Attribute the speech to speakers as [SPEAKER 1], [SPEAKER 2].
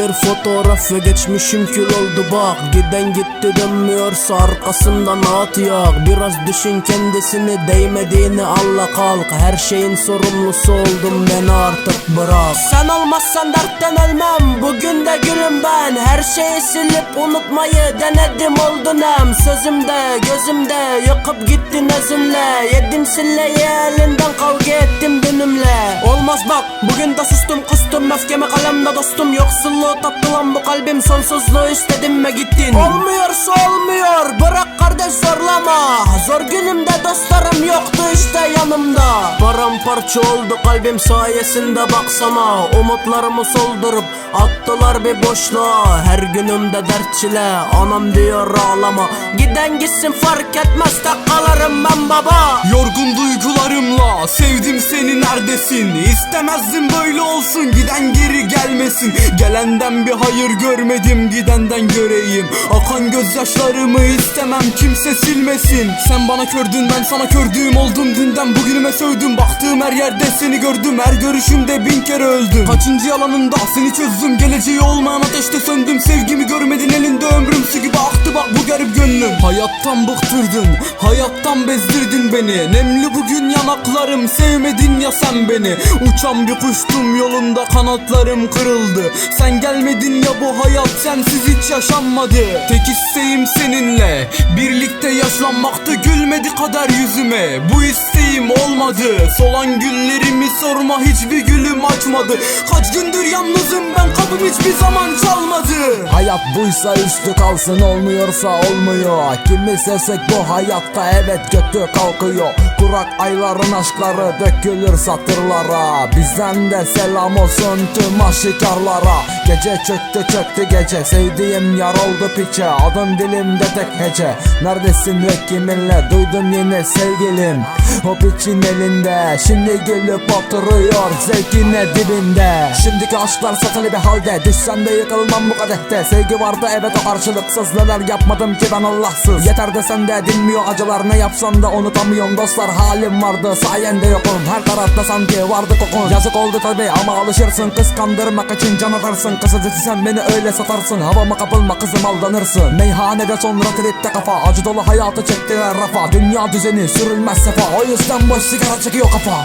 [SPEAKER 1] bir fotoğraf ve geçmişim kül oldu bak. Giden gitti dönmüyorsa arkasından at yak Biraz düşün kendisini değmediğini Allah kalk. Her şeyin sorumlusu oldum beni artık bırak. Sen olmazsan dertten ölmem Bugün ben Her şeyi silip unutmayı denedim oldu nem. Sözümde gözümde yıkıp gittin ezinle Yedim silleyi elinden kavga ettim dünümle Olmaz bak bugün de sustum kustum. Öfkeme kalemde dostum. Yoksulluğu tattı lan bu kalbim. Sonsuzluğu istedim ve gittin. Olmuyorsa olmuyor Bırak kardeş zorlama. Zor günümde dostlarım yoktu işte yanımda. Paramparça oldu kalbim sayesinde baksana. Umutlarımı soldurup attılar bir boşluğa Her günümde dert çile. Anam diyor ağlama Giden gitsin fark etmez takkalarım ben baba.
[SPEAKER 2] Yorgun duygularımla sevdim seni neredesin? İstemezdim böyle olsun giden geri gelmesin. Gelenden bir hayır görmedim gidenden göreyim. Akan gözyaşlarımı istemem kimse silmesin. Sen bana kördün ben sana kördüğüm oldum. Dünden bugünüme sövdüm Baktığım her yerde seni gördüm. Her görüşümde bin kere öldüm. Kaçıncı yalanında seni çözdüm geleceği olmayan ateşte söndüm. Sevgimi görmedin elinde ömrüm su gibi aktı. Bak bu garip gönlüm. Hayattan bıktırdın hayattan bezdirdin beni. Nemli bugün yanaklarım sevmedin ya sen beni. Uçan bir kuştum yolunda kanatlarım kırıldı. Sen gelmedin ya bu hayat sensiz hiç yaşanmadı. Tek isteğim seninle birlikte yaşlanmaktı. Gülmedi kader yüzüme bu isteğim olmadı. Solan günlerimi sorma hiçbir gülüm açmadı. Kaç gündür yalnızım ben kapım hiçbir zaman çalmadı.
[SPEAKER 3] Hayat buysa üstü kalsın olmuyorsa olmuyor. Kimi sevsek bu hayatta evet kötü kalkıyor. Kurak ayların aşkları dökülür satırlara. Bizden de selam olsun tüm aşikarlara. Gece çöktü çöktü gece. Sevdiğim yar oldu piçe. Adın dilimde tek hece. Neredesin ve kiminle? Duydum yine sevgilim O piçin elinde. Şimdi gülüp oturuyor Zevkine dibinde. Şimdiki aşklar satılı bir halde. Düşsen de yıkılmam bu kadehte. Sevgi vardı evet o karşılıksız. Neler yapmadım ki ben Allahsız. Yeter desen de dinmiyor acılar. Ne yapsam da unutamıyorum dostlar. Halim vardı sayende yokum. Her tarafta sanki vardı kokun. Yazık oldu tabi ama alışırsın. Kıskandırmak için can atarsın. Kısacası sen beni öyle satarsın. Havama kapılma kızım aldanırsın. Meyhanede sonra tripte kafa. Acı dolu hayatı çektiler rafa. Dünya düzeni sürülmez sefa O yüzden boş sigara çekiyor kafa